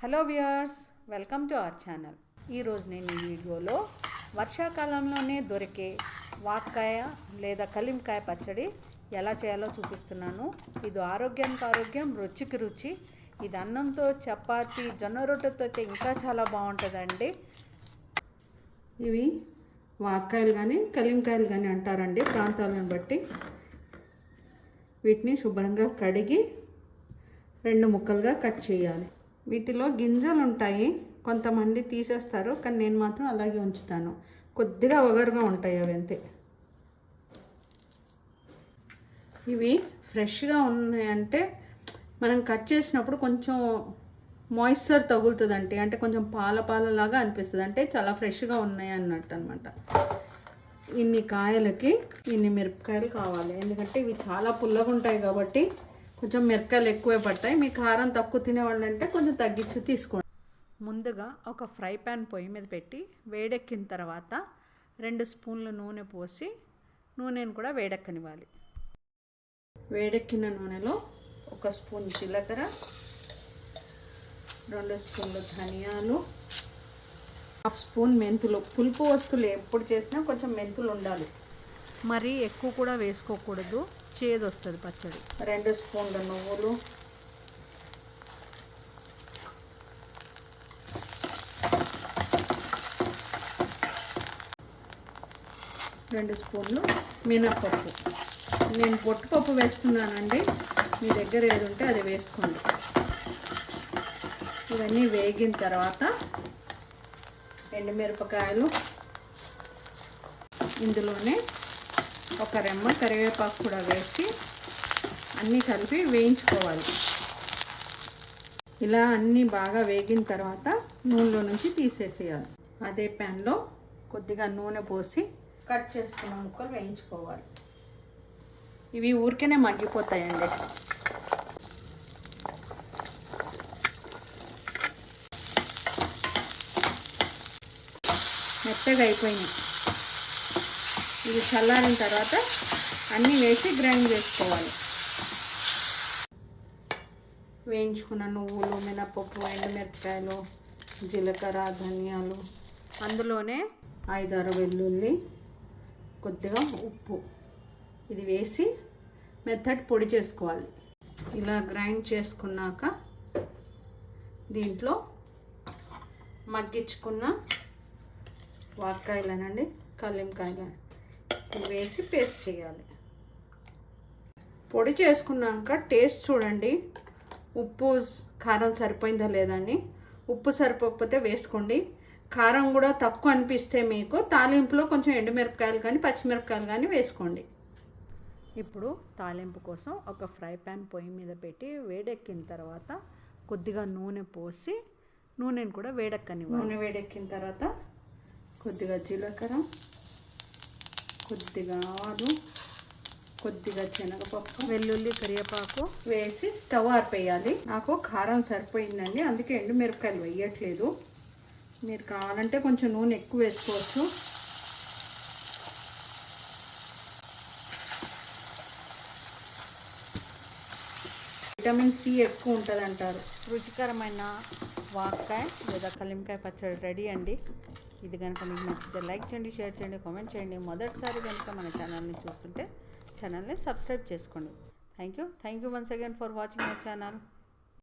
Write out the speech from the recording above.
Hello viewers welcome to our channel. ఈరోజు నేను ఈ వీడియోలో వర్షాకాలంలోనే దొరికే వాక్కాయ లేదా కలింకాయ పచ్చడి ఎలా చేయాలో చూపిస్తున్నాను. ఇది ఆరోగ్యానికి ఆరోగ్యం రుచికి రుచి. ఇది అన్నంతో చపాతి జొన్న రొట్టెతో అయితే ఇంకా చాలా బాగుంటుందండి. ఇవి వాక్కాయలు కానీ కలింకాయలు కానీ అంటారండి ప్రాంతాలను బట్టి. వీటిని శుభ్రంగా కడిగి రెండు ముక్కలుగా కట్ చేయాలి. వీటిలో గింజలు ఉంటాయి కొంతమంది తీసేస్తారు కానీ నేను మాత్రం అలాగే ఉంచుతాను. కొద్దిగా ఒగరుగా ఉంటాయి అవి అంతే. ఇవి ఫ్రెష్గా ఉన్నాయంటే మనం కట్ చేసినప్పుడు కొంచెం మాయిశ్చర్ తగులుతుందంటే అంటే కొంచెం పాల పాలలాగా అనిపిస్తుంది. అంటే చాలా ఫ్రెష్గా ఉన్నాయి అన్నట్టు అనమాట ఇన్ని కాయలకి ఇన్ని మిరపకాయలు కావాలి. ఎందుకంటే ఇవి చాలా పుల్లగా ఉంటాయి కాబట్టి కొంచెం మిరపకాయలు ఎక్కువే పడతాయి. మీ కారం తక్కువ తినేవాళ్ళంటే కొంచెం తగ్గించి తీసుకోండి. ముందుగా ఒక ఫ్రై ప్యాన్ పొయ్యి మీద పెట్టి వేడెక్కిన తర్వాత రెండు స్పూన్ల నూనె పోసి నూనెను కూడా వేడెక్కనివ్వాలి. వేడెక్కిన నూనెలో ఒక స్పూన్ జీలకర్ర రెండు స్పూన్లు ధనియాలు హాఫ్ స్పూన్ మెంతులు. పులుపు వస్తువులు ఎప్పుడు చేసినా కొంచెం మెంతులు ఉండాలి. మరీ ఎక్కువ కూడా వేసుకోకూడదు. చేదు వస్తుంది పచ్చడి. రెండు స్పూన్ల నువ్వులు. రెండు స్పూన్లు మినప్పప్పు. నేను పొట్టుపప్పు వేస్తున్నానండి. మీ దగ్గర ఏది ఉంటే అది వేసుకోండి. ఇవన్నీ వేగిన తర్వాత ఎండుమిరపకాయలు. ఇందులోనే ఒక రెమ్మ కరివేపాకు కూడా వేసి అన్నీ కలిపి వేయించుకోవాలి. ఇలా అన్నీ బాగా వేగిన తర్వాత నూనెలో నుంచి తీసేసేయాలి. అదే ప్యాన్లో కొద్దిగా నూనె పోసి కట్ చేసుకున్న ముక్కలు వేయించుకోవాలి. ఇవి ఊరికేనే మగ్గిపోతాయండి. మెత్తగా అయిపోయినాయి. ఇది చల్లారిన తర్వాత అన్నీ వేసి గ్రైండ్ చేసుకోవాలి. వేయించుకున్న నువ్వులు మినపప్పు ఎండుమిరపకాయలు జీలకర్ర ధనియాలు అందులోనే ఐదారు వెల్లుల్లి కొద్దిగా ఉప్పు. ఇది వేసి మెత్తటి పొడి చేసుకోవాలి. ఇలా గ్రైండ్ చేసుకున్నాక దీంట్లో మగ్గించుకున్న వాక్కాయలనండి కలింకాయలు వేసి పేస్ట్ చేయాలి. పొడి చేసుకున్నాక టేస్ట్ చూడండి. ఉప్పు కారం సరిపోయిందా లేదని ఉప్పు సరిపోకపోతే వేసుకోండి. కారం కూడా తక్కువ అనిపిస్తే మీకు తాలింపులో కొంచెం ఎండుమిరపకాయలు కానీ పచ్చిమిరపకాయలు కానీ వేసుకోండి. ఇప్పుడు తాలింపు కోసం ఒక ఫ్రై ప్యాన్ పొయ్యి మీద పెట్టి వేడెక్కిన తర్వాత కొద్దిగా నూనె పోసి నూనెను కూడా వేడెక్కని నూనె వేడెక్కిన తర్వాత కొద్దిగా జీలకర్ర కొద్దిగా ఆవాలు కొద్దిగా శనగపప్పు వెల్లుల్లి కరివేపాకు వేసి స్టవ్ ఆర్పేయాలి. నాకు కారం సరిపోయిందండి అందుకే ఎండుమిరపకాయలు వేయట్లేదు. మీరు కావాలంటే కొంచెం నూనె ఎక్కువ వేసుకోవచ్చు. విటమిన్ సి ఎక్కువ ఉంటుంది అంటారు రుచికరమైన వాక్కాయ లేదా కలింకాయ పచ్చడి రెడీ అండి. ఇది కనుక మీకు నచ్చితే లైక్ చేయండి షేర్ చేయండి కామెంట్ చేయండి. మొదటిసారి కనుక మన ఛానల్ని చూస్తుంటే ఛానల్ని సబ్స్క్రైబ్ చేసుకోండి. Thank you thank you once again for watching my channel